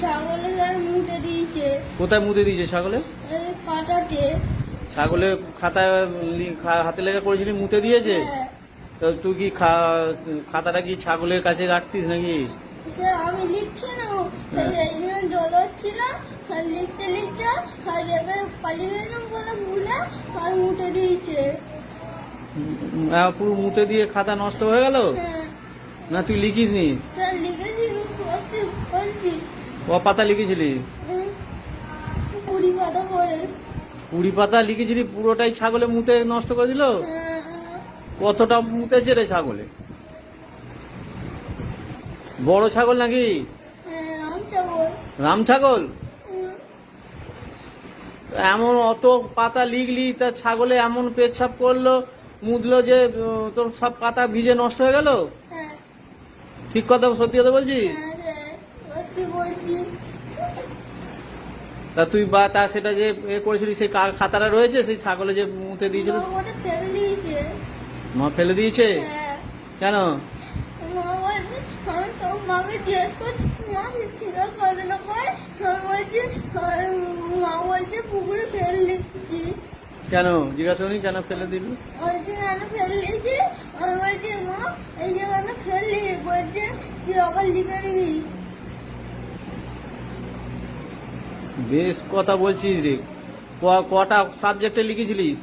ছাগলে তার মুটে দিয়েছে। কোথায় মুতে দিয়েছে ছাগলে? এই খাটাতে। ছাগলে খাতায় লি- হাতে লেখা করেছিলি মুতে দিয়েছে? হ্যাঁ। তো তুই কি খাতাটা কি ছাগলের কাছে রাখতিস নাকি? স্যার আমি লিখছি না। হ্যাঁ। জল হচ্ছিল লিখতে লিখতে আর জায়গায় পালিয়ে গেলাম বলে ভুলে আর মুটে দিয়েছে। পুরো মুতে দিয়ে খাতা নষ্ট হয়ে গেল? হ্যাঁ। না তুই লিখিস নি ক পাতা লিখেছিলি? কুড়ি পাতা করে। কুড়ি পাতা লিখেছিলি পুরোটাই ছাগলে মুতে নষ্ট করে দিল? হ্যাঁ, কতটা মুতেছে রে ছাগলে? বড় ছাগল নাকি? হ্যাঁ, রাম ছাগল। এমন অত পাতা লিখলি তা ছাগলে এমন পেচ্ছাপ করল মুদলো যে তোর সব পাতা ভিজে নষ্ট হয়ে গেল? হ্যাঁ। ঠিক কথা সত্যি কথা বলছি বলছি। তা তুই বা তা সেটা যে এ করেছিলি সেই খাতাটা রয়েছে? সেই ছাগলে যে মুতে দিয়েছিল? ওটা ফেলে দিয়েছে। মা ফেলে দিয়েছে? হ্যাঁ। কেন? মাকে জিজ্ঞেস করছি মা ছিল করে না করে আমি বলছি আহ, মা বলছে পুকুরে ফেলে দিচ্ছি কেন? জিজ্ঞাসা করি কেন ফেলে দিল? বলছে কেন ফেলে দিয়েছি? বলছি মা এই যে কেন ফেললি? বলছে আবার লিখে নিবি বেশ কথা বলছিস রে। কটা সাবজেক্টে লিখেছিলিস?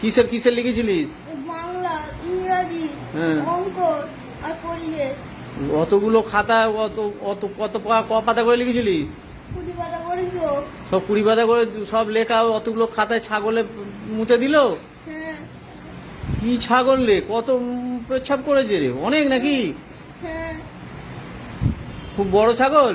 কিসের কিসের লিখেছিলিস? বাংলা ইংরাজি হ্যাঁ। অঙ্ক আর পরিবেশ। অতগুলো খাতা অত অত কত ক পাতা করে লিখেছিলিস? কুড়ি পাতা করেছ সব কুড়ি পাতা করে সব লেখা অতগুলো খাতায় ছাগলে মুতে দিল? হ্যাঁ। কি ছাগল রে কত উম, পেচ্ছাপ করেছে রে। অনেক নাকি? হ্যাঁ। খুব বড় ছাগল?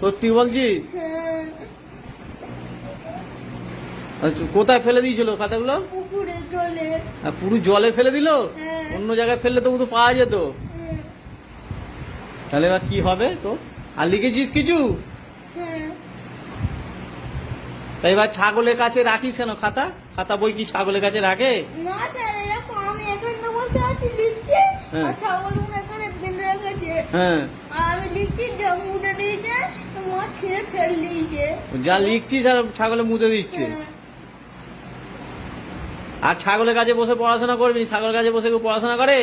সত্যি বলছি? হ্যাঁ আচ্ছা, কোথায় ফেলে দিয়েছিল খাতাগুলো? আর পুরো জলে ফেলে দিল? হ্যাঁ। অন্য জায়গায় ফেললে তো তো পাওয়া যেত। হ্যাঁ। তাহলে এবার কি হবে তো আর লিখেছিস কিছু? হ্যাঁ। তাই এবার ছাগলের কাছে রাখিস কেন খাতা? খাতা বই কি ছাগলের কাছে রাখে? না স্যার এরকম আমি এখানে বসে আছি লিখছি। হ্যাঁ। আর ছাগল হ্যাঁ। আমি লিখছি যে মুটে দিয়েছে মা ছিঁড়ে ফেল দিয়েছে। যা লিখছিস আর ছাগলে মুতে দিচ্ছে। হ্যাঁ। আর ছাগলের কাছে বসে পড়াশোনা করবি ছাগলের কাছে বসে কেউ পড়াশোনা করে?